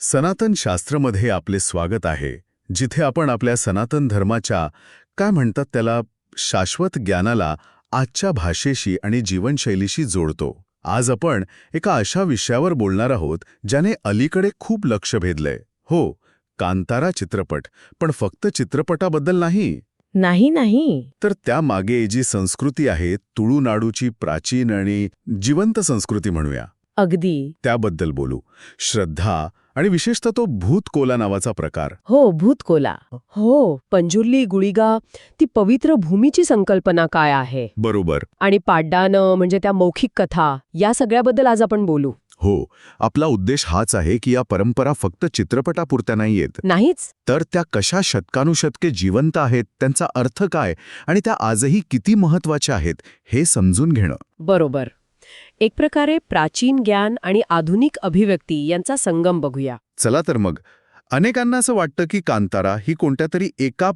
सनातन शास्त्रमध्ये आपले स्वागत आहे जिथे आपण आपल्या सनातन धर्माच्या काय म्हणतात त्याला शाश्वत ज्ञानाला आजच्या भाषेशी आणि जीवनशैलीशी जोडतो. आज आपण एका अशा विषयावर बोलणार आहोत ज्याने अलीकडे खूप लक्ष भेदलंय. हो कांतारा चित्रपट पण फक्त चित्रपटाबद्दल नाही. नाही नाही. तर त्यामागे जी संस्कृती आहे तुळुनाडूची प्राचीन आणि जिवंत संस्कृती म्हणूया. अगदी. त्याबद्दल बोलू. श्रद्धा आणि विशेषतः तो भूतकोला नावाचा प्रकार. हो भूतकोला. हो पंजुर्ली गुळिगा ती पवित्र भूमीची संकल्पना काय आहे? बरोबर. आणि पाड्डानं म्हणजे त्या मौखिक कथा या सगळ्याबद्दल आज आपण बोलू. हो आपला उद्देश हाच आहे की या परंपरा फक्त चित्रपटापुरत्या नाहीयेत. नाहीच? तर त्या कशा शतकानुशतके जिवंत आहेत त्यांचा अर्थ काय आणि त्या आजही किती महत्त्वाच्या आहेत हे समजून घेणं. बरोबर. एक प्रकारे प्राचीन ज्ञान आणि आधुनिक अभिव्यक्ती यांचा संगम बघूया. चला तर मग. अनेकांना असं वाटतं की कांतारा ही कोणत्या तरी एका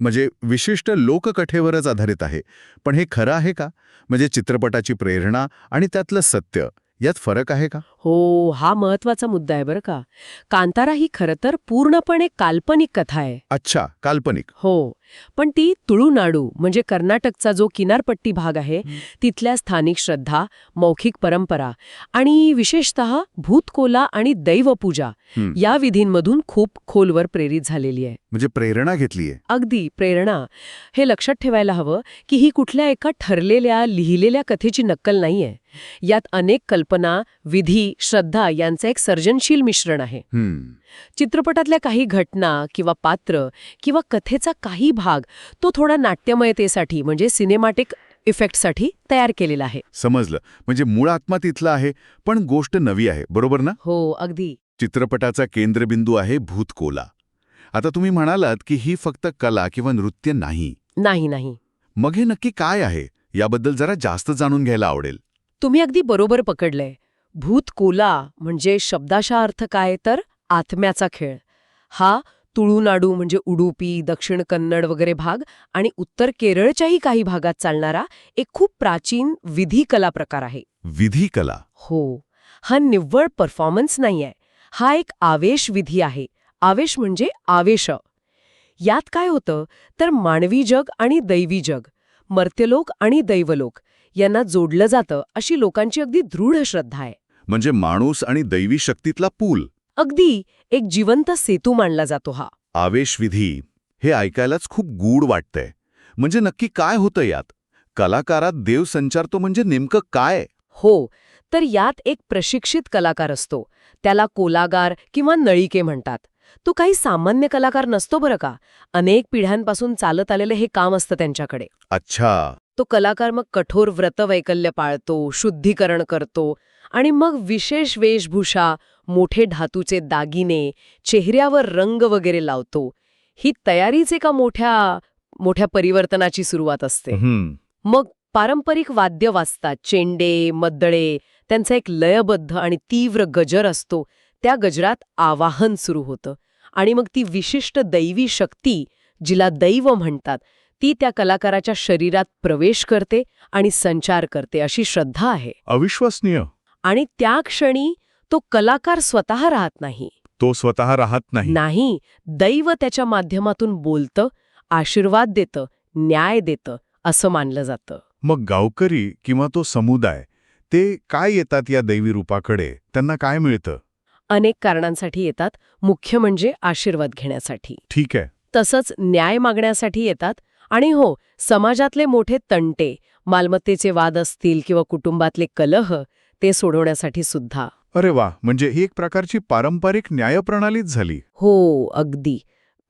म्हणजे विशिष्ट लोककथेवरच आधारित आहे. पण हे खरं आहे का? म्हणजे चित्रपटाची प्रेरणा आणि त्यातलं सत्य यात फरक आहे का? हो हा महत्त्वाचा मुद्दा आहे बरं का. कांतारा ही खरं तर पूर्णपणे काल्पनिक कथा आहे. अच्छा काल्पनिक. हो पण ती तुळुनाडू म्हणजे कर्नाटकचा जो किनारपट्टी भाग आहे तिथल्या स्थानिक श्रद्धा मौखिक परंपरा आणि विशेषत भूतकोला आणि दैवपूजा. या विधींमधून खूप खोलवर प्रेरित झालेली आहे. म्हणजे प्रेरणा घेतलीये. अगदी प्रेरणा. हे लक्षात ठेवायला हवं की ही कुठल्या एका ठरलेल्या लिहिलेल्या कथेची नक्कल नाहीये. यात अनेक कल्पना विधी श्रद्धा यांचं एक सर्जनशील मिश्रण आहे. चित्रपटातल्या काही घटना किंवा पात्र किंवा कथेचा काही भाग तो थोडा नाट्यमयतेसाठी म्हणजे सिनेमॅटिक इफेक्टसाठी तयार केलेला आहे. समजलं. म्हणजे मूळ आत्मा तिथला आहे पण गोष्ट नवी आहे. बरोबर ना? हो अगदी. चित्रपटाचा केंद्रबिंदू आहे भूतकोला. आता तुम्ही म्हणालात की ही फक्त कला किंवा नृत्य नाही. नाही नाही. मग हे नक्की काय आहे? याबद्दल जरा जास्त जाणून घ्यायला आवडेल. तुम्ही अगदी बरोबर पकडलंय. भूतकोला म्हणजे शब्दाशा अर्थ काय तर? आत्म्याचा खेळ. हा तुळुनाडू म्हणजे उडुपी दक्षिण कन्नड वगैरे भाग आणि उत्तर केरळच्याही काही भागात चालणारा एक खूप प्राचीन विधी कला प्रकार आहे. विधी कला हो. हा निव्वळ परफॉर्मन्स नाहीये. हा एक आवेश विधी आहे. आवेश म्हणजे आवेश. यात काय होतं? तर मानवी जग आणि दैवी जग मर्त्यलोक आणि दैवलोक यांना जोडलं जातं अशी लोकांची अगदी दृढ श्रद्धा आहे. म्हणजे माणूस आणि दैवी शक्तीतला पूल. अगदी एक जिवंत सेतू मानला जातो हा. आवेशविधी हे ऐकायलाच खूप गूढ वाटतंय. म्हणजे नक्की काय होतं यात? कलाकारात देव संचारतो म्हणजे नेमकं काय? हो तर यात एक प्रशिक्षित कलाकार असतो. त्याला कोलागार किंवा नळिके म्हणतात. तो काही सामान्य कलाकार नसतो बरं का? अनेक पिढ्यांपासून चालत आलेलं हे काम असतं त्यांच्याकडे. अच्छा. तो कलाकार मग कठोर व्रतवैकल्य पाळतो शुद्धीकरण करतो आणि मग विशेष वेशभूषा मोठे धातूचे दागिने चेहऱ्यावर रंग वगैरे लावतो. ही तयारीच एका मोठ्या मोठ्या परिवर्तनाची सुरुवात असते. मग पारंपरिक वाद्य वाजतात. चेंडे मद्दळे त्यांचा एक लयबद्ध आणि तीव्र गजर असतो. त्या गजरात आवाहन सुरू होतं. आणि मग ती विशिष्ट दैवी शक्ती जिला दैव म्हणतात ती त्या कलाकाराच्या शरीरात प्रवेश करते आणि संचार करते अशी श्रद्धा आहे. अविश्वसनीय. आणि त्या क्षणी तो कलाकार स्वतः राहत नाही. तो स्वतः राहत नाही. नाही दैव त्याच्या माध्यमातून बोलतं आशीर्वाद देतं न्याय देतं असं मानलं जातं. मग गावकरी किंवा तो समुदाय ते काय येतात या दैवी रूपाकडे? त्यांना काय मिळतं? अनेक कारणांसाठी येतात मुख्य म्हणजे आशीर्वाद घेण्यासाठी. ठीक आहे. तसंच न्याय मागण्यासाठी येतात आणि हो समाजातले मोठे तंटे मालमत्तेचे वाद असतील किंवा कुटुंबातले कलह ते सोडवण्यासाठी सुद्धा. अरे वा म्हणजे ही एक प्रकारची पारंपरिक न्यायप्रणालीच झाली. हो अगदी.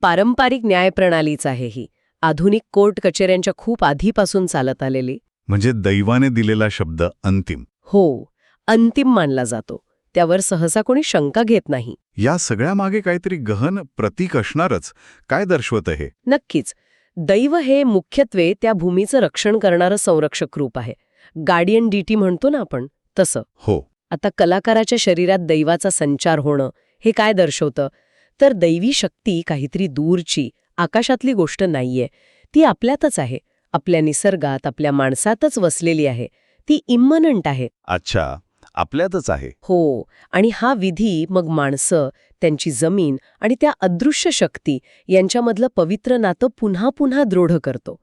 पारंपरिक न्यायप्रणालीच आहे ही. आधुनिक कोर्ट कचेऱ्यांच्या खूप आधीपासून चालत आलेली. म्हणजे दैवाने दिलेला शब्द अंतिम. हो अंतिम मानला जातो. त्यावर सहसा कोणी शंका घेत नाही. या सगळ्यामागे काहीतरी गहन प्रतीक असणारच. काय दर्शवतं हे? नक्कीच. दैव हे मुख्यत्वे त्या भूमीचं रक्षण करणारं संरक्षक रूप आहे. गार्डियन डीटी म्हणतो ना आपण तसं. हो. आता कलाकाराच्या शरीरात दैवाचा संचार होणं हे काय दर्शवतं? तर दैवी शक्ती काहीतरी दूरची आकाशातली गोष्ट नाहीये. ती आपल्यातच आहे. आपल्या निसर्गात आपल्या माणसातच वसलेली आहे. ती इम्मनंट आहे. अच्छा. आपल्यातच आहे. हो. आणि हा विधी मग माणसं त्यांची जमीन आणि त्या अदृश्य शक्ती यांच्यामधलं पवित्र नातं पुन्हा पुन्हा दृढ करतो.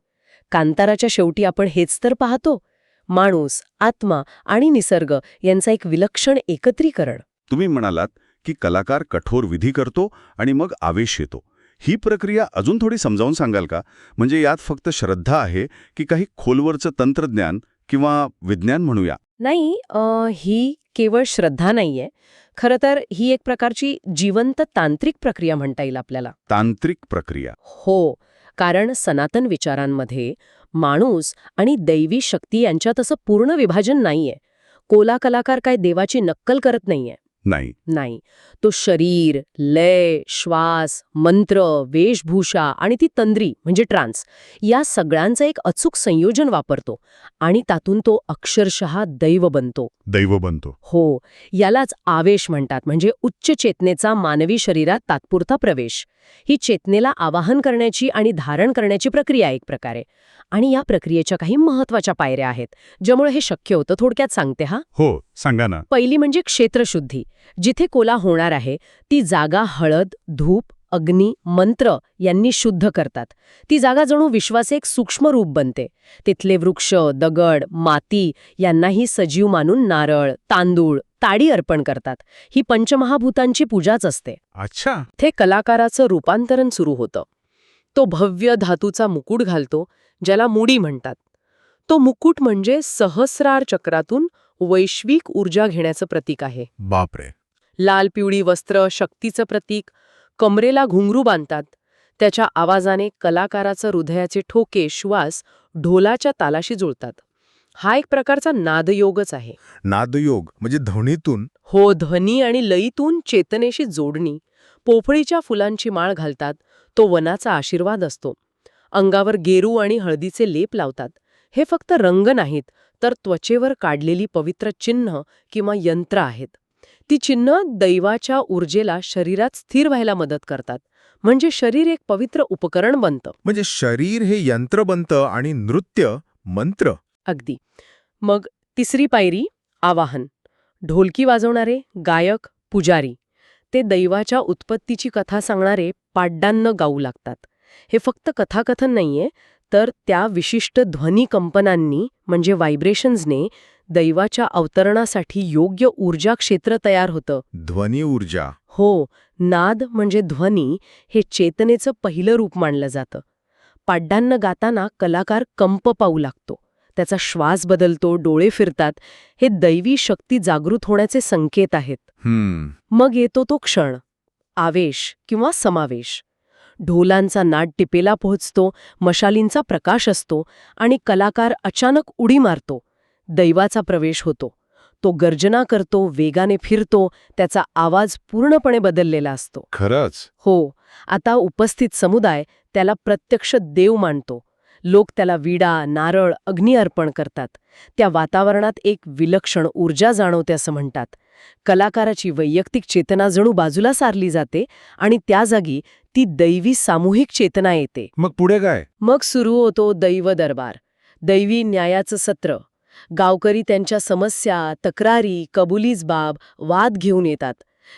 कांताराच्या शेवटी आपण हेच तर पाहतो. माणूस आत्मा आणि निसर्ग यांचा एक विलक्षण एकत्रीकरण. तुम्ही म्हणालात की कलाकार कठोर विधी करतो आणि मग आवेश येतो. ही प्रक्रिया अजून थोडी समजावून सांगाल का? म्हणजे यात फक्त श्रद्धा आहे की काही खोलवरचं तंत्रज्ञान किंवा विज्ञान म्हणूया? नाही ही केवळ श्रद्धा नाहीये. खरं तर ही एक प्रकारची जिवंत तांत्रिक प्रक्रिया म्हणता येईल आपल्याला. तांत्रिक प्रक्रिया. हो. कारण सनातन विचारांमध्ये माणूस आणि दैवी शक्ती यांच्यात असं पूर्ण विभाजन नाहीये. कोला कलाकार काय देवाची नक्कल करत नाहीये. नाही. नाही. तो शरीर लय श्वास मंत्र वेशभूषा आणि ती तंद्री म्हणजे ट्रान्स या सगळ्यांचं एक अचूक संयोजन वापरतो आणि त्यातून तो अक्षरशः दैव बनतो. दैव बनतो. हो. यालाच आवेश म्हणतात म्हणजे उच्च चेतनेचा मानवी शरीरात तात्पुरता प्रवेश. ही चेतनेला आवाहन करण्याची आणि धारण करण्याची प्रक्रिया एक प्रकारे. आणि या प्रक्रियेच्या काही महत्त्वाच्या पायऱ्या आहेत ज्यामुळे हे शक्य होतं थोडक्यात सांगते हा? हो सांगा ना. पहिली म्हणजे क्षेत्रशुद्धी. जिथे कोला होणार आहे ती जागा हळद धूप अग्नी मंत्र यांनी शुद्ध करतात. ती जागा जणू विश्वाचे एक सूक्ष्म रूप बनते. तिथले वृक्ष दगड माती यांनाही सजीव मानून नारळ तांदूळ ताडी अर्पण करतात. ही पंचमहाभूतांची पूजाच असते. अच्छा. ते कलाकाराचं रूपांतरण सुरू होतं. तो भव्य धातूचा मुकुट घालतो ज्याला मुडी म्हणतात. तो मुकुट म्हणजे सहस्रार चक्रातून वैश्विक ऊर्जा घेण्याचं प्रतीक आहे. बापरे. लाल पिवळी वस्त्र शक्तीचं प्रतीक कमरेला घुंगरू बांधतात. त्याच्या आवाजाने कलाकाराचं हृदयाचे ठोके श्वास ढोलाच्या तालाशी जुळतात. हा एक प्रकारचा नादयोगच आहे. नादयोग म्हणजे ध्वनीतून? हो ध्वनी आणि लयीतून चेतनेशी जोडणी. पोफळीच्या फुलांची माळ घालतात. तो वनाचा आशीर्वाद असतो. अंगावर गेरू आणि हळदीचे लेप लावतात. हे फक्त रंग नाहीत तर त्वचेवर काढलेली पवित्र चिन्ह किंवा यंत्र आहेत. ती चिन्ह दैवाच्या ऊर्जेला शरीरात स्थिर व्हायला मदत करतात. म्हणजे शरीर एक पवित्र उपकरण बनतं. म्हणजे शरीर हे यंत्र बनतं आणि नृत्य मंत्र. अगदी. मग तिसरी पायरी आवाहन. ढोलकी वाजवणारे गायक पुजारी. ते दैवाच्या उत्पत्तीची कथा सांगणारे पाड्डांना गाऊ लागतात. हे फक्त कथाकथन नाहीये तर त्या विशिष्ट ध्वनी कंपनांनी म्हणजे व्हायब्रेशन्सने दैवाच्या अवतरणासाठी योग्य ऊर्जा क्षेत्र तयार होतं. ध्वनी ऊर्जा. हो नाद म्हणजे ध्वनी हे चेतनेचं पहिलं रूप मानलं जातं. पाड्डांना गाताना कलाकार कंप पाऊ लागतो. त्याचा श्वास बदलतो डोळे फिरतात. हे दैवी शक्ती जागृत होण्याचे संकेत आहेत. हम्म. मग येतो तो क्षण. आवेश किंवा समावेश. ढोलांचा नाद टिपेला पोहोचतो मशालींचा प्रकाश असतो आणि कलाकार अचानक उडी मारतो. दैवाचा प्रवेश होतो. तो गर्जना करतो वेगाने फिरतो त्याचा आवाज पूर्णपणे बदललेला असतो. खरंच? हो. आता उपस्थित समुदाय त्याला प्रत्यक्ष देव मानतो. लोक त्याला विडा नारळ अग्नी अर्पण करतात. त्या वातावरणात एक विलक्षण ऊर्जा जाणवते असं म्हणतात. कलाकाराची वैयक्तिक चेतना जणू बाजूला सारली जाते आणि त्या जागी ती दैवी सामूहिक चेतना येते. मग पुढे काय? मग सुरू होतो दैव दरबार. दैवी न्यायाचं सत्र. गावकरी त्यांच्या समस्या तक्रारी कबुलीज बाब वाद घेऊन येतात.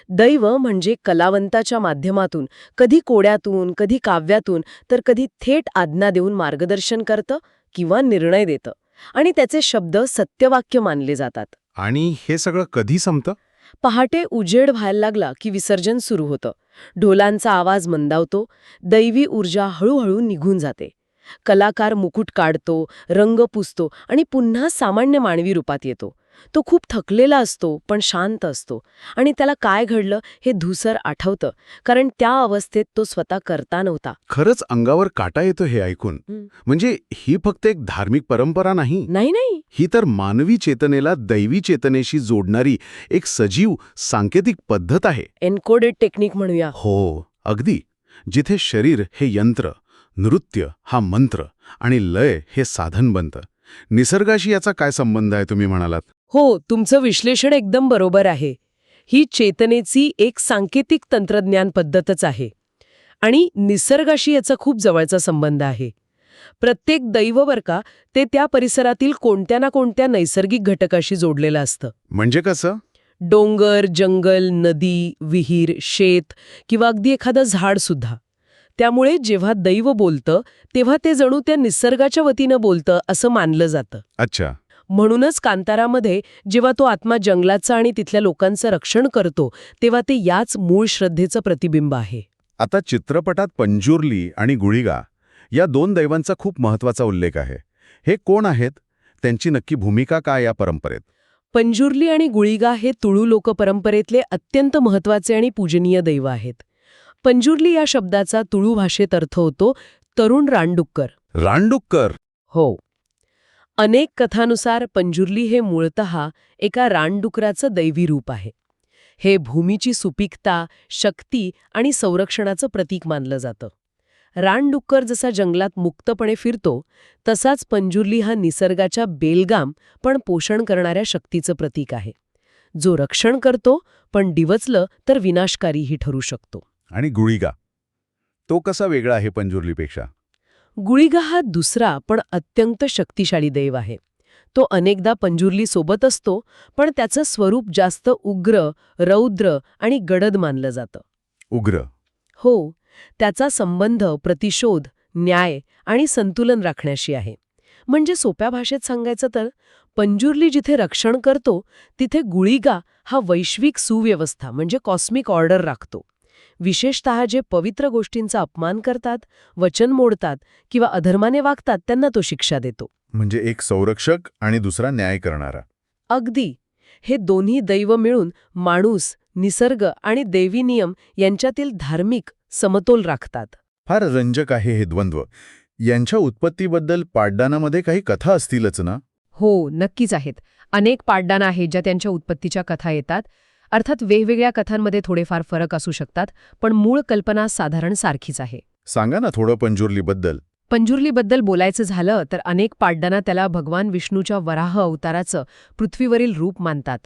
दैव म्हणजे कलावंताच्या माध्यमातून कधी कोड्यातून कधी काव्यातून तर कधी थेट आज्ञा देऊन मार्गदर्शन करतं किंवा निर्णय देतं. आणि त्याचे शब्द सत्यवाक्य मानले जातात. आणि हे सगळं कधी संपतं? पहाटे उजेड व्हायला लागला की विसर्जन सुरू होतं. ढोलांचा आवाज मंदावतो. दैवी ऊर्जा हळूहळू निघून जाते. कलाकार मुकुट काढतो रंग पुसतो आणि पुन्हा सामान्य मानवी रूपात येतो. तो खूप थकलेला असतो पण शांत असतो. आणि त्याला काय घडलं हे धुसर आठवतं कारण त्या अवस्थेत तो स्वतः करता नव्हता. खरंच अंगावर काटा येतो हे ऐकून. म्हणजे ही फक्त एक धार्मिक परंपरा नाही. नाही नाही. ही तर मानवी चेतनेला दैवी चेतनेशी जोडणारी एक सजीव सांकेतिक पद्धत आहे. एन्कोडेड टेक्निक म्हणूया. हो अगदी. जिथे शरीर हे यंत्र नृत्य हा मंत्र आणि लय हे साधन बनतं. निसर्गाशी याचा काय संबंध आहे तुम्ही म्हणालात? हो तुमचं विश्लेषण एकदम बरोबर आहे. ही चेतनेची एक सांकेतिक तंत्रज्ञान पद्धतच आहे. आणि निसर्गाशी याचा खूप जवळचा संबंध आहे. प्रत्येक दैव बर का ते त्या परिसरातील कोणत्या ना कोणत्या नैसर्गिक घटकाशी जोडलेलं असतं. म्हणजे कसं? डोंगर जंगल नदी विहीर शेत किंवा अगदी एखादं झाड सुद्धा. त्यामुळे जेव्हा दैव बोलतं तेव्हा ते जणू त्या निसर्गाच्या वतीनं बोलतं असं मानलं जातं. अच्छा. म्हणूनच कांतारामध्ये जेव्हा तो आत्मा जंगलाचं आणि तिथल्या लोकांचं रक्षण करतो तेव्हा ते याच मूळ श्रद्धेचं प्रतिबिंब आहे. आता चित्रपटात पंजुर्ली आणि गुळिगा या दोन दैवांचा खूप महत्त्वाचा उल्लेख आहे. हे कोण आहेत? त्यांची नक्की भूमिका काय या परंपरेत? पंजुर्ली आणि गुळिगा हे तुळू लोकपरंपरेतले अत्यंत महत्त्वाचे आणि पूजनीय दैव आहेत. पंजुर्ली या शब्दाचा तुळू भाषेत अर्थ होतो तरुण रानडुक्कर. रानडुक्कर? हो. अनेक कथानुसार पंजुर्ली हे मूळतः एका रानडुकराचं दैवी रूप आहे. हे भूमीची सुपीकता शक्ती आणि संरक्षणाचं प्रतीक मानलं जातं. रानडुक्कर जसा जंगलात मुक्तपणे फिरतो तसाच पंजुर्ली हा निसर्गाच्या बेलगाम पण पोषण करणाऱ्या शक्तीचं प्रतीक आहे. जो रक्षण करतो पण डिवचलं तर विनाशकारीही ठरू शकतो. आणि गुळिगा. तो कसा वेगळा आहे पंजुर्लीपेक्षा? गुळिगा हा दुसरा पण अत्यंत शक्तिशाली दैव आहे. तो अनेकदा पंजुर्ली सोबत असतो पण त्याचं स्वरूप जास्त उग्र रौद्र आणि गडद मानलं जातं. उग्र. हो त्याचा संबंध प्रतिशोध न्याय आणि संतुलन राखण्याशी आहे. म्हणजे सोप्या भाषेत सांगायचं तर पंजुर्ली जिथे रक्षण करतो तिथे गुळिगा हा वैश्विक सुव्यवस्था म्हणजे कॉस्मिक ऑर्डर राखतो. विशेषतः जे पवित्र गोष्टींचा अपमान करतात वचन मोडतात किंवा अधर्माने वागतात त्यांना तो शिक्षा देतो. म्हणजे एक संरक्षक आणि दुसरा न्याय करणारा. अगदी. हे दोन्ही दैव मिळून माणूस निसर्ग आणि देवी नियम यांच्यातील धार्मिक समतोल राखतात. फार रंजक आहे हे द्वंद्व. यांच्या उत्पत्तीबद्दल पाड्डानामध्ये काही कथा असतीलच ना? हो नक्कीच आहेत. अनेक पाड्डाणं आहेत ज्या त्यांच्या उत्पत्तीच्या कथा येतात. अर्थात वेगवेगळ्या कथांमध्ये थोडेफार फरक असू शकतात पण मूळ कल्पना साधारण सारखीच आहे. सांगा ना थोडं पंजुर्लीबद्दल. पंजुर्लीबद्दल बोलायचं झालं तर अनेक पाड्डाना त्याला भगवान विष्णूच्या वराह अवताराचं पृथ्वीवरील रूप मानतात.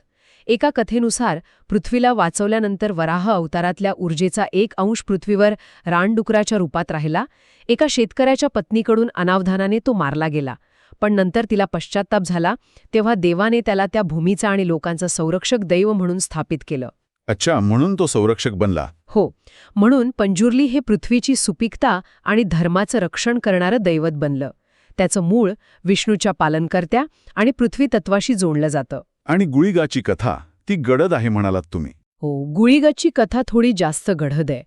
एका कथेनुसार पृथ्वीला वाचवल्यानंतर वराह अवतारातल्या ऊर्जेचा एक अंश पृथ्वीवर रानडुकराच्या रूपात राहिला एका शेतकऱ्याच्या पत्नीकडून अनावधानाने तो मारला गेला. पण नंतर तिला पश्चात्ताप झाला तेव्हा देवाने त्याला त्या भूमीचा आणि लोकांचा संरक्षक दैव म्हणून स्थापित केलं. अच्छा म्हणून तो संरक्षक बनला. हो म्हणून पंजुर्ली हे पृथ्वीची सुपीकता आणि धर्माचं रक्षण करणारं दैवत बनलं. त्याचं मूळ विष्णूच्या पालनकर्त्या आणि पृथ्वी तत्वाशी जोडलं जातं. आणि गुळिगाची कथा ती गडद आहे म्हणालात तुम्ही. हो गुळीगतची कथा थोडी जास्त गढद आहे.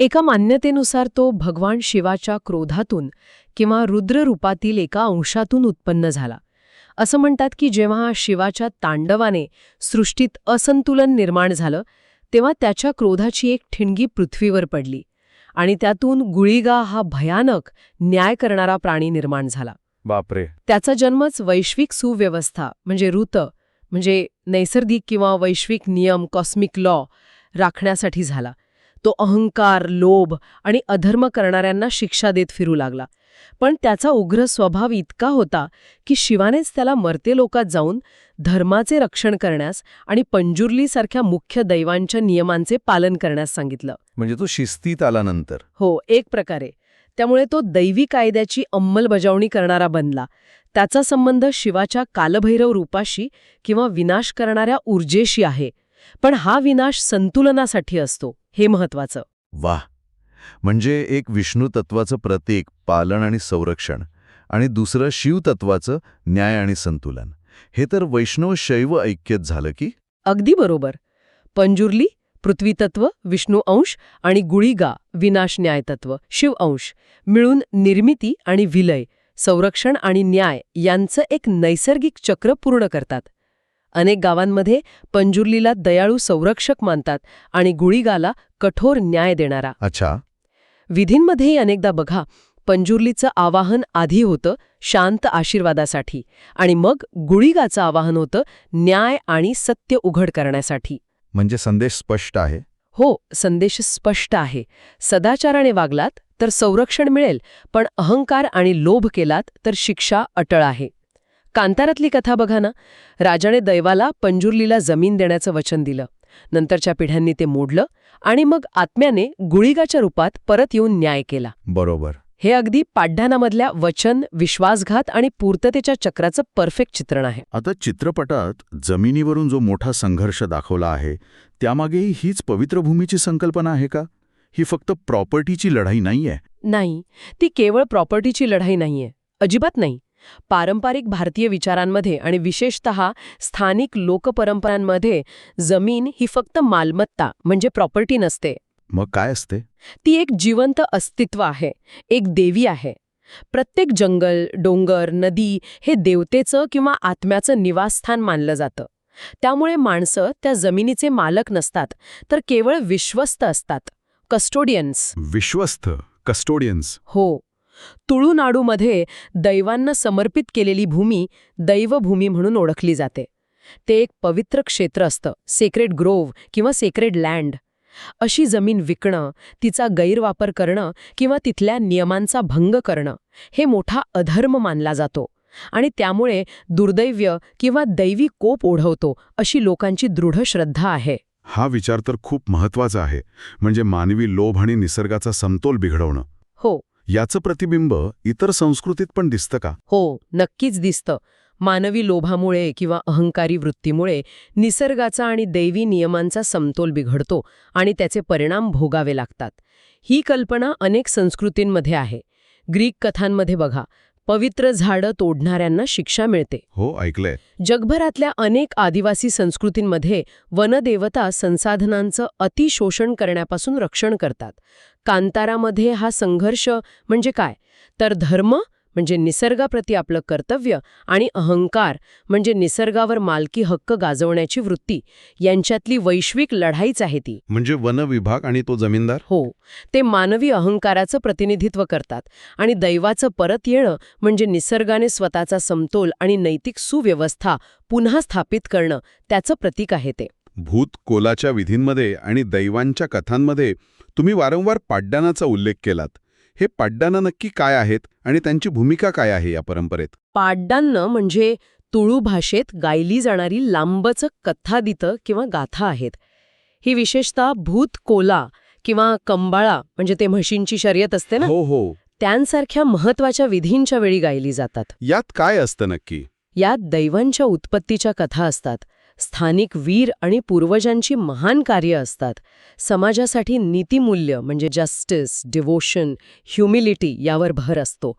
एका मान्यतेनुसार तो भगवान शिवाच्या क्रोधातून किंवा रुद्र रूपातील एका अंशातून उत्पन्न झाला. असं म्हणतात की जेव्हा शिवाच्या तांडवाने सृष्टीत असंतुलन निर्माण झालं तेव्हा त्याच्या क्रोधाची एक ठिणगी पृथ्वीवर पडली आणि त्यातून गुळीगा हा भयानक न्याय करणारा प्राणी निर्माण झाला. बापरे. त्याचा जन्मच वैश्विक सुव्यवस्था म्हणजे ऋत म्हणजे नैसर्गिक किंवा वैश्विक नियम कॉस्मिक लॉ राखण्यासाठी झाला. तो अहंकार लोभ आणि अधर्म करणाऱ्यांना शिक्षा देत फिरू लागला. पण त्याचा उग्र स्वभाव इतका होता की शिवानेच त्याला मर्ते लोकात जाऊन धर्माचे रक्षण करण्यास आणि पंजुर्लीसारख्या मुख्य दैवांच्या नियमांचे पालन करण्यास सांगितलं. म्हणजे तो शिस्तीत आला नंतर हो एक प्रकारे. त्यामुळे तो दैवी कायद्याची अंमलबजावणी करणारा बनला. त्याचा संबंध शिवाच्या कालभैरव रूपाशी किंवा विनाश करणाऱ्या ऊर्जेशी आहे. पण हा विनाश संतुलनासाठी असतो. हे महत्वाचं वाह! म्हणजे एक विष्णू तत्वाचं प्रतीक पालन आणि संरक्षण आणि दुसरं शिवतत्वाचं न्याय आणि संतुलन. हे तर वैष्णव शैव ऐक्यत झालं की? अगदी बरोबर. पंजुर्ली पृथ्वीतत्व विष्णू अंश आणि गुळीगा विनाश न्यायतत्व शिव अंश मिळून निर्मिती आणि विलय संरक्षण आणि न्याय यांचं एक नैसर्गिक चक्र पूर्ण करतात. अनेक गावांमध्ये पंजुर्लीला दयाळू संरक्षक मानतात आणि गुळीगाला कठोर न्याय देणारा. अच्छा. विधींमध्येही अनेकदा बघा पंजुर्लीचं आवाहन आधी होतं शांत आशीर्वादासाठी आणि मग गुळीगाचं आवाहन होतं न्याय आणि सत्य उघड करण्यासाठी. म्हणजे संदेश स्पष्ट आहे? हो संदेश स्पष्ट आहे. सदाचाराने वागलात तर संरक्षण मिळेल पण अहंकार आणि लोभ केलात तर शिक्षा अटळ आहे. कांतारातली कथा बघा ना. राजाने दैवाला पंजुर्लीला जमीन देण्याचं वचन दिलं. नंतरच्या पिढ्यांनी ते मोडलं आणि मग आत्म्याने गुळिगाच्या रूपात परत येऊन न्याय केला. बरोबर. हे अगदी पाड्यानामधल्या वचन विश्वासघात आणि पूर्ततेच्या चक्राचं परफेक्ट चित्रण आहे. आता चित्रपटात जमिनीवरून जो मोठा संघर्ष दाखवला आहे त्यामागेही हीच पवित्र भूमीची संकल्पना आहे का? ही फक्त प्रॉपर्टीची लढाई नाहीये. नाही ती केवळ प्रॉपर्टीची लढाई नाहीये. अजिबात नाही. पारंपरिक भारतीय विचारांमध्ये आणि विशेषत स्थानिक लोकपरंपरांमध्ये जमीन ही फक्त मालमत्ता म्हणजे प्रॉपर्टी नसते. मग काय असते? ती एक जिवंत अस्तित्व आहे एक देवी आहे. प्रत्येक जंगल डोंगर नदी हे देवतेचं किंवा आत्म्याचं निवासस्थान मानलं जातं. त्यामुळे माणसं त्या जमिनीचे मालक नसतात तर केवळ विश्वस्त असतात. कस्टोडियन्स विश्वस्त कस्टोडियन्स हो. तुळुनाडूमध्ये दैवांना समर्पित केलेली भूमी दैवभूमी म्हणून ओळखली जाते. ते एक पवित्र क्षेत्र असतं सेक्रेड ग्रोव्ह किंवा सेक्रेड लँड अशी जमीन विकणं तिचा गैरवापर करणं किंवा तिथल्या नियमांचा भंग करणं हे मोठा अधर्म मानला जातो आणि त्यामुळे दुर्दैव्य किंवा दैवी कोप ओढवतो अशी लोकांची दृढ श्रद्धा आहे. हा विचार तर खूप महत्त्वाचा आहे म्हणजे मानवी लोभ आणि निसर्गाचा समतोल बिघडवणं. हो याचं प्रतिबिंब इतर संस्कृतीत पण दिसतं का? हो नक्कीच दिसतं. मानवी लोभामुळे किंवा अहंकारी वृत्तीमुळे निसर्गाचा आणि दैवी नियमांचा समतोल बिघडतो आणि त्याचे परिणाम भोगावे लागतात. ही कल्पना अनेक संस्कृतींमध्ये आहे. ग्रीक कथांमध्ये बघा पवित्र झाडं तोडणाऱ्यांना शिक्षा मिळते. हो ऐकलंय. जगभरातल्या अनेक आदिवासी संस्कृतींमध्ये वनदेवता संसाधनांचं अतिशोषण करण्यापासून रक्षण करतात. कांतारामध्ये हा संघर्ष म्हणजे काय? तर धर्म म्हणजे निसर्गाप्रती आपलं कर्तव्य आणि अहंकार म्हणजे निसर्गावर मालकी हक्क गाजवण्याची वृत्ती यांच्यातली वैश्विक लढाईच आहे ती. म्हणजे वन विभाग आणि तो जमीनदार? हो. ते मानवी अहंकाराचं प्रतिनिधित्व करतात आणि दैवाचं परत येणं म्हणजे निसर्गाने स्वतःचा समतोल आणि नैतिक सुव्यवस्था पुन्हा स्थापित करणं त्याचं प्रतीक आहे ते. भूत कोलाच्या विधींमध्ये आणि दैवांच्या कथांमध्ये तुम्ही वारंवार पाड्यानाचा उल्लेख केलात. हे पाड्याना नक्की काय आहेत आणि त्यांची भूमिका काय आहे या परंपरेत? पाड्डान्न म्हणजे तुळू भाषेत गायली जाणारी लांबच कथादितं किंवा गाथा आहेत. ही विशेषतः भूत कोला किंवा कंबाळा म्हणजे ते म्हशींची शर्यत असते ना? हो हो. त्यांसारख्या महत्त्वाच्या विधींच्या वेळी गायली जातात. यात काय असतं नक्की? यात दैवांच्या उत्पत्तीच्या कथा असतात. स्थानिक वीर आणि पूर्वजांची महान कार्य असतात. समाजासाठी नीतिमूल्य म्हणजे जस्टिस डिवोशन ह्युमिलिटी यावर भर असतो.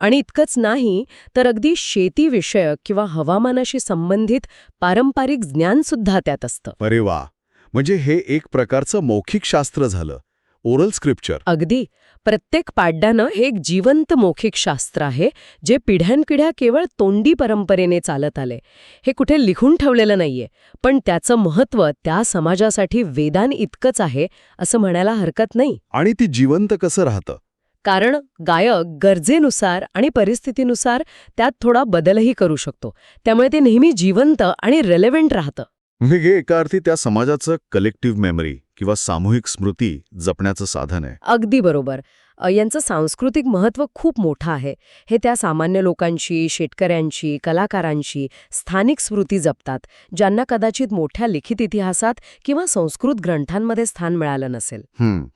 आणि इतकंच नाही तर अगदी शेतीविषयक किंवा हवामानाशी संबंधित पारंपरिक ज्ञानसुद्धा त्यात असतं. अरे वा! म्हणजे हे एक प्रकारचं मौखिक शास्त्र झालं. Oral scripture. अगदी. प्रत्येक पाड्यानं हे एक जिवंत मौखिक शास्त्र आहे जे पिढ्यानपिढ्या केवळ तोंडी परंपरेने चालत आले. हे कुठे लिखून ठेवलेलं नाहीये पण त्याचं महत्त्व त्या समाजासाठी वेदान इतकंच आहे असं म्हणायला हरकत नाही. आणि ती जिवंत कसं राहतं? कारण गायक गरजेनुसार आणि परिस्थितीनुसार त्यात थोडा बदलही करू शकतो. त्यामुळे ते नेहमी जिवंत आणि रेलेव्हंट राहतं. म्हणजे एका अर्थी त्या समाजाचं कलेक्टिव्ह मेमरी किंवा सामूहिक स्मृती जपण्याचं साधन आहे. अगदी बरोबर. यांचं सांस्कृतिक महत्त्व खूप मोठं आहे. हे त्या सामान्य लोकांची शेतकऱ्यांची कलाकारांची स्थानिक स्मृती जपतात ज्यांना कदाचित मोठ्या लिखित इतिहासात किंवा संस्कृत ग्रंथांमध्ये स्थान मिळालं नसेल.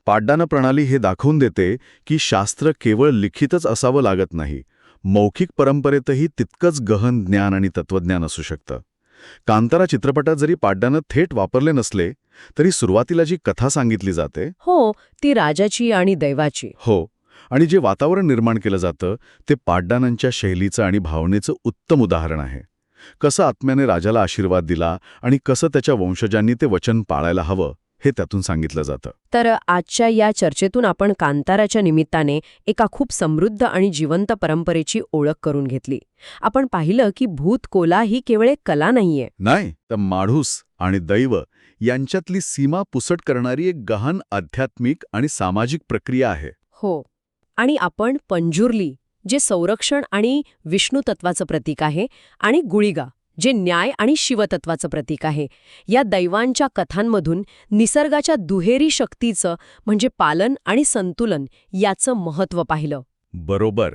पाड्डाना प्रणाली हे दाखवून देते की शास्त्र केवळ लिखितच असावं लागत नाही. मौखिक परंपरेतही तितकंच गहन ज्ञान आणि तत्वज्ञान असू शकतं. कांतारा चित्रपटात जरी पाड्डानं थेट वापरले नसले तरी सुरुवातीला जी कथा सांगितली जाते हो ती राजाची आणि दैवाची. हो आणि जे वातावरण निर्माण केलं जातं ते पाड्डानांच्या शैलीचं आणि भावनेचं उत्तम उदाहरण आहे. कसं आत्म्याने राजाला आशीर्वाद दिला आणि कसं त्याच्या वंशजांनी ते वचन पाळायला हवं हे त्यातून सांगितलं जातं. तर आजच्या या चर्चेतून आपण कांताराच्या निमित्ताने एका खूप समृद्ध आणि जिवंत परंपरेची ओळख करून घेतली. आपण पाहिलं की भूतकोला ही केवळ एक कला नाहीये. नाही तर माढूस आणि दैव यांच्यातली सीमा पुसट करणारी एक गहन आध्यात्मिक आणि सामाजिक प्रक्रिया आहे. हो. आणि आपण पंजुर्ली जे संरक्षण आणि विष्णू तत्वाचं प्रतीक आहे आणि गुळिगा जे न्याय आणि शिवतत्वाचं प्रतीक आहे. या दैवांच्या कथांमधून निसर्गाच्या दुहेरी शक्तीचं म्हणजे पालन आणि संतुलन याचं महत्त्व पाहिलं. बरोबर.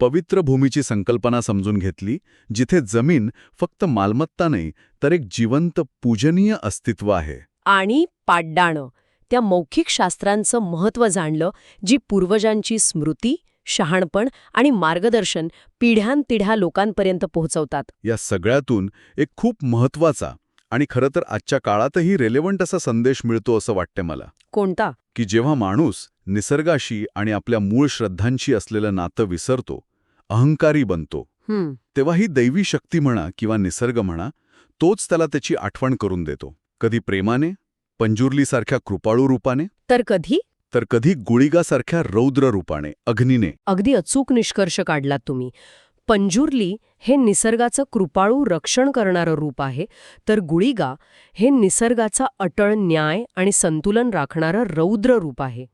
पवित्र भूमीची संकल्पना समजून घेतली जिथे जमीन फक्त मालमत्ता नाही तर एक जिवंत पूजनीय अस्तित्व आहे. आणि पाड्डाणं. त्या मौखिक शास्त्रांचं महत्त्व जाणलं जी पूर्वजांची स्मृती शहाणपण आणि मार्गदर्शन पिढ्यानपिढ्या लोकांपर्यंत पोहोचवतात. या सगळ्यातून एक खूप महत्त्वाचा आणि खरं तर आजच्या काळातही रेलेवंट असा संदेश मिळतो असं वाटतं मला. कोणता? की जेव्हा माणूस निसर्गाशी आणि आपल्या मूळ श्रद्धांशी असलेलं नातं विसरतो अहंकारी बनतो तेव्हा ही दैवी शक्ती म्हणा किंवा निसर्ग म्हणा तोच त्याला त्याची आठवण करून देतो. कधी प्रेमाने पंजुर्लीसारख्या कृपाळू रूपाने? तर कधी? तर कधी गुळिगासारख्या रौद्र रूपाने अग्नीने. अगदी अचूक निष्कर्ष काढलात तुम्ही. पंजुर्ली हे निसर्गाचं कृपाळू रक्षण करणारं रूप आहे तर गुळिगा हे निसर्गाचा अटळ न्याय आणि संतुलन राखणारं रौद्र रूप आहे.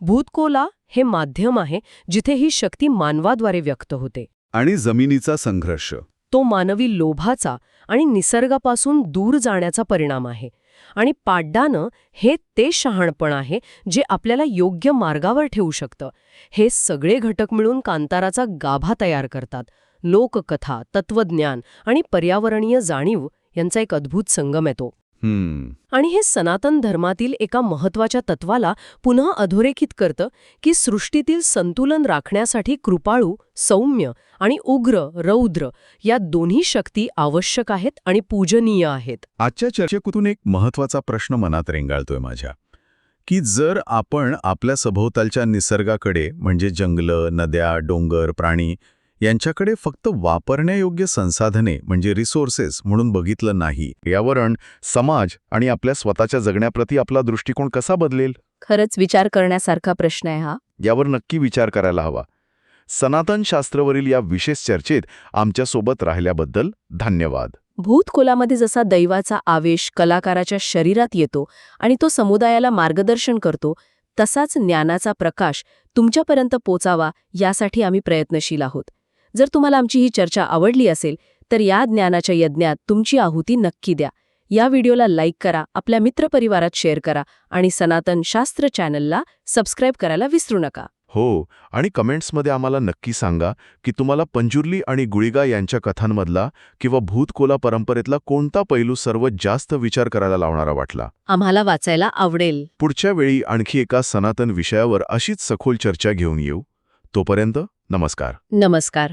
भूतकोला हे माध्यम आहे जिथे ही शक्ती मानवाद्वारे व्यक्त होते. आणि जमिनीचा संघर्ष. तो मानवी लोभाचा आणि निसर्गापासून दूर जाण्याचा परिणाम आहे. आणि पाड्डानं हे ते शहाणपण आहे जे आपल्याला योग्य मार्गावर ठेवू शकतं. हे सगळे घटक मिळून कांताराचा गाभा तयार करतात. लोककथा तत्वज्ञान आणि पर्यावरणीय जाणीव यांचा एक अद्भुत संगम येतो आणि हे सनातन धर्मातील एका महत्त्वाच्या तत्वाला पुन्हा अधोरेखित करतं की सृष्टीतील संतुलन राखण्यासाठी कृपाळू सौम्य आणि उग्र रौद्र या दोन्ही शक्ती आवश्यक आहेत आणि पूजनीय आहेत. आजच्या चर्चेतून एक महत्त्वाचा प्रश्न मनात रेंगाळतोय माझ्या की जर आपण आपल्या सभोवतालच्या निसर्गाकडे म्हणजे जंगलं नद्या डोंगर प्राणी यांच्याकडे फक्त वापरण्यायोग्य संसाधने म्हणजे रिसोर्सेस म्हणून बघितलं नाही. पर्यावरण समाज आणि आपल्या स्वतःच्या जगण्याप्रती आपला दृष्टिकोन कसा बदलेल? खरंच विचार करण्यासारखा प्रश्न आहे हा. यावर नक्की विचार करायला हवा. सनातन शास्त्रवरील या विशेष चर्चेत आमच्यासोबत राहिल्याबद्दल धन्यवाद. भूतकोलामध्ये जसा दैवाचा आवेश कलाकाराच्या शरीरात येतो आणि तो समुदायाला मार्गदर्शन करतो तसाच ज्ञानाचा प्रकाश तुमच्यापर्यंत पोचावा यासाठी आम्ही प्रयत्नशील आहोत. जर तुम्हाला आमची ही चर्चा आवडली असेल तर या ज्ञानाच्या यज्ञात तुमची आहुती नक्की द्या. या व्हिडिओला लाईक करा आपल्या मित्रपरिवारात शेअर करा आणि सनातन शास्त्र चॅनलला सबस्क्राईब करायला विसरू नका. हो आणि कमेंट्समध्ये आम्हाला नक्की सांगा की तुम्हाला पंजुर्ली आणि गुळिगा यांच्या कथांमधला किंवा भूतकोला परंपरेतला कोणता पैलू सर्वात जास्त विचार करायला लावणारा वाटला? आम्हाला वाचायला आवडेल. पुढच्या वेळी आणखी एका सनातन विषयावर अशीच सखोल चर्चा घेऊन येऊ. तोपर्यंत नमस्कार. नमस्कार.